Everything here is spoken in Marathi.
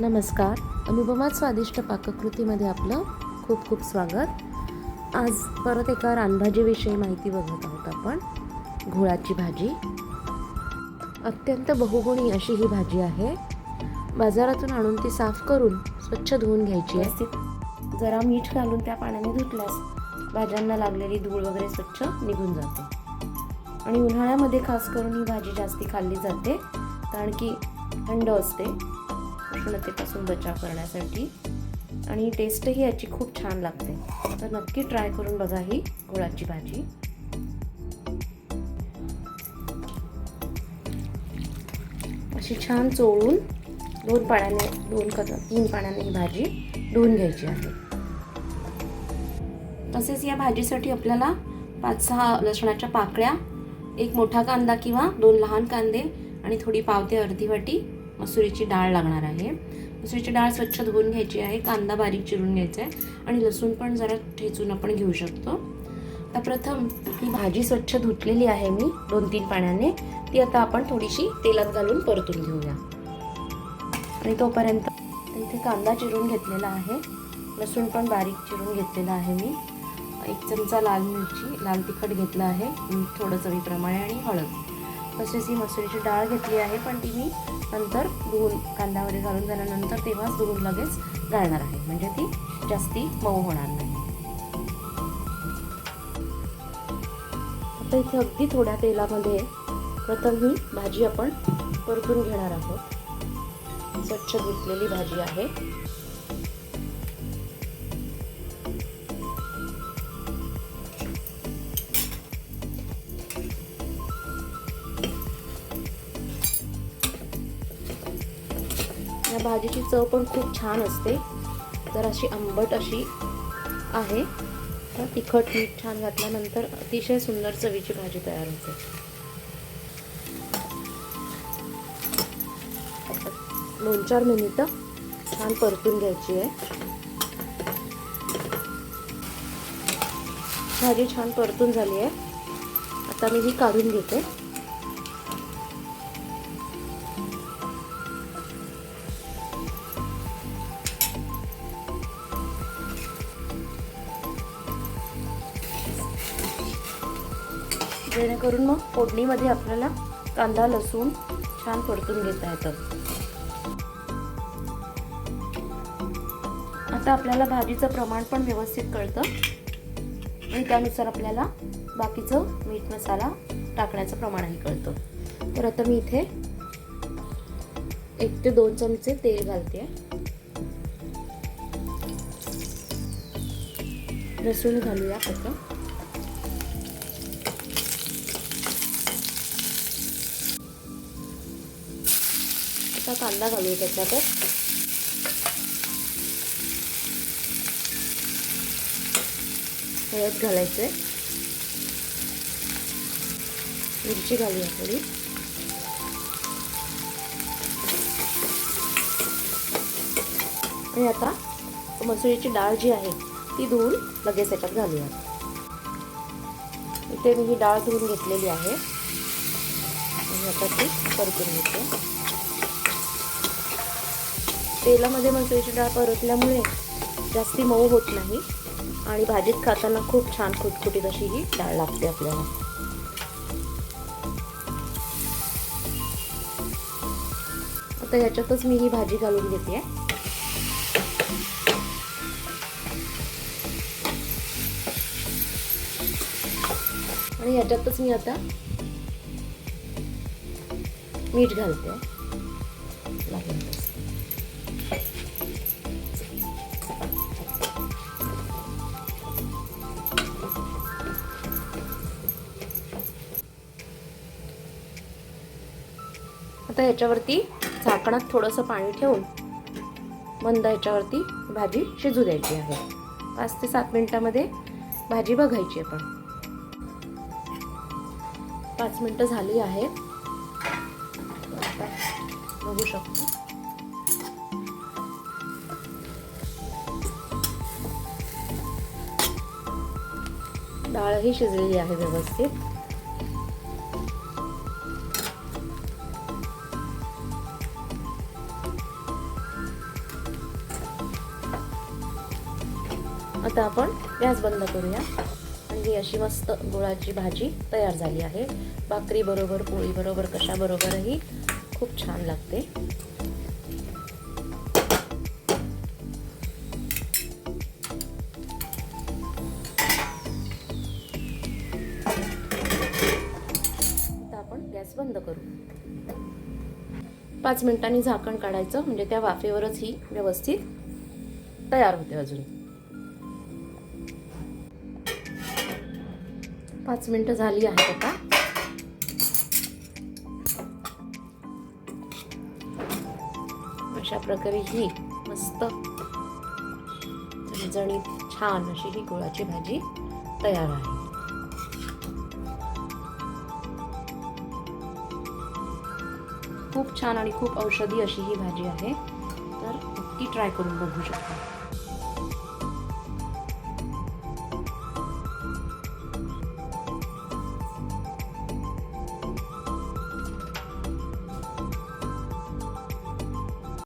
नमस्कार. अनुपमा स्वादिष्ट पाककृतीमध्ये आपलं खूप खूप स्वागत. आज परत एका रानभाजीविषयी माहिती बघत आहोत आपण. घोळाची भाजी. अत्यंत बहुगुणी अशी ही भाजी आहे. बाजारातून आणून ती साफ करून स्वच्छ धुवून घ्यायची आहे. जरा मीठ घालून त्या पाण्याने धुतल्यास भाज्यांना लागलेली धूळ वगैरे स्वच्छ निघून जाते. आणि उन्हाळ्यामध्ये खास करून ही भाजी जास्ती खाल्ली जाते. कारण की थंड असते. उष्णतेपासून बचाव करण्यासाठी. आणि टेस्टही याची खूप छान लागते. तर नक्की ट्राय करून बघा ही गुळाची भाजी. अशी छान चोळून दोन पाण्याने दोन क तीन पाण्याने ही भाजी धुवून घ्यायची आहे. तसेच या भाजीसाठी आपल्याला पाच सहा लसणाच्या पाकळ्या एक मोठा कांदा किंवा दोन लहान कांदे आणि थोडी पावते अर्धी वाटी मसुरीची डाळ लागणार आहे. मसुरीची डाळ स्वच्छ धुवून घ्यायची आहे कांदा बारीक चिरून घ्यायचा आहे आणि लसूण पण जरा ठेचून आपण घेऊ शकतो. आता प्रथम ही भाजी स्वच्छ धुतलेली आहे मी दोन तीन पाण्याने. ती आता आपण थोडीशी तेलात घालून परतून घेऊया. आणि तोपर्यंत इथे कांदा चिरून घेतलेला आहे. लसूण पण बारीक चिरून घेतलेला आहे मी. एक चमचा लाल मिरची लाल तिखट घेतलं आहे. थोडं चवीप्रमाणे आणि हळद. तसेच ही मसुरीची डाळ घेतली आहे पण ती मी नंतर धुवून कांद्यामध्ये घालून झाल्यानंतर तेव्हाच धुवून लगेच घालणार आहे. म्हणजे ती जास्ती मऊ होणार नाही. आता इथे अगदी थोड्या तेलामध्ये प्रथम ही भाजी आपण परतून घेणार आहोत. स्वच्छ धुतलेली भाजी आहे. भाजीची चव पण खूप छान असते. तर अशी आंबट अशी आहे. तर तिखट मीठ छान घातल्यानंतर अतिशय सुंदर चवीची भाजी तयार होते. दोन चार मिनिटं छान परतून घ्यायची आहे. भाजी छान परतून झाली आहे. आता मी ही काढून घेते. जेणेकरून मग फोडणीमध्ये आपल्याला कांदा लसूण छान परतून घेता येतं. आता आपल्याला भाजीचं प्रमाण पण व्यवस्थित कळतं. आणि त्यानुसार आपल्याला बाकीचं मीठ मसाला टाकण्याचं प्रमाणही कळतं. तर आता मी इथे एक ते दोन चमचे तेल घालते. लसूण घालूया आता आता कांदा घालू त्याच्यातच हळद घालायचं आहे मिरची घालूया थोडी. आणि आता मसुरीची डाळ जी आहे ती धुवून लगेच त्याच्यात घालूया. इथे मी ही डाळ धुवून घेतलेली आहे. आणि आता ती परतून घेते. तेलामध्ये मसुरीची डाळ परतल्यामुळे जास्ती मऊ होत नाही आणि भाजीत खाताना खूप छान खुटखुटीत अशी ही डाळ लागते आपल्याला. आता ह्याच्यातच मी ही भाजी घालून घेते. आणि ह्याच्यातच मी आता मीठ घालते. आता ह्याच्यावरती झाकणात थोडंसं पाणी ठेवून मंद ह्याच्यावरती भाजी शिजू द्यायची आहे. पाच ते सात मिनटामध्ये भाजी बघायची आपण पाच मिनटं झाली आहे. बघू शकतो. डाळही शिजलेली आहे व्यवस्थित. आता आपण गॅस बंद करूया. म्हणजे अशी मस्त गुळाची भाजी तयार झाली आहे. भाकरी बरोबर कशाबरोबरही खूप छान लागते. आता आपण गॅस बंद करू. पाच मिनिटांनी झाकण काढायचं म्हणजे त्या वाफेवरच ही व्यवस्थित तयार होते अजून. पाच मिनटं झाली आहेत आता. अशा प्रकारे ही मस्त झणझणीत छान अशी ही गुळाची भाजी तयार आहे. खूप छान आणि खूप औषधी अशी ही भाजी आहे. तर नक्की ट्राय करून बघू शकता.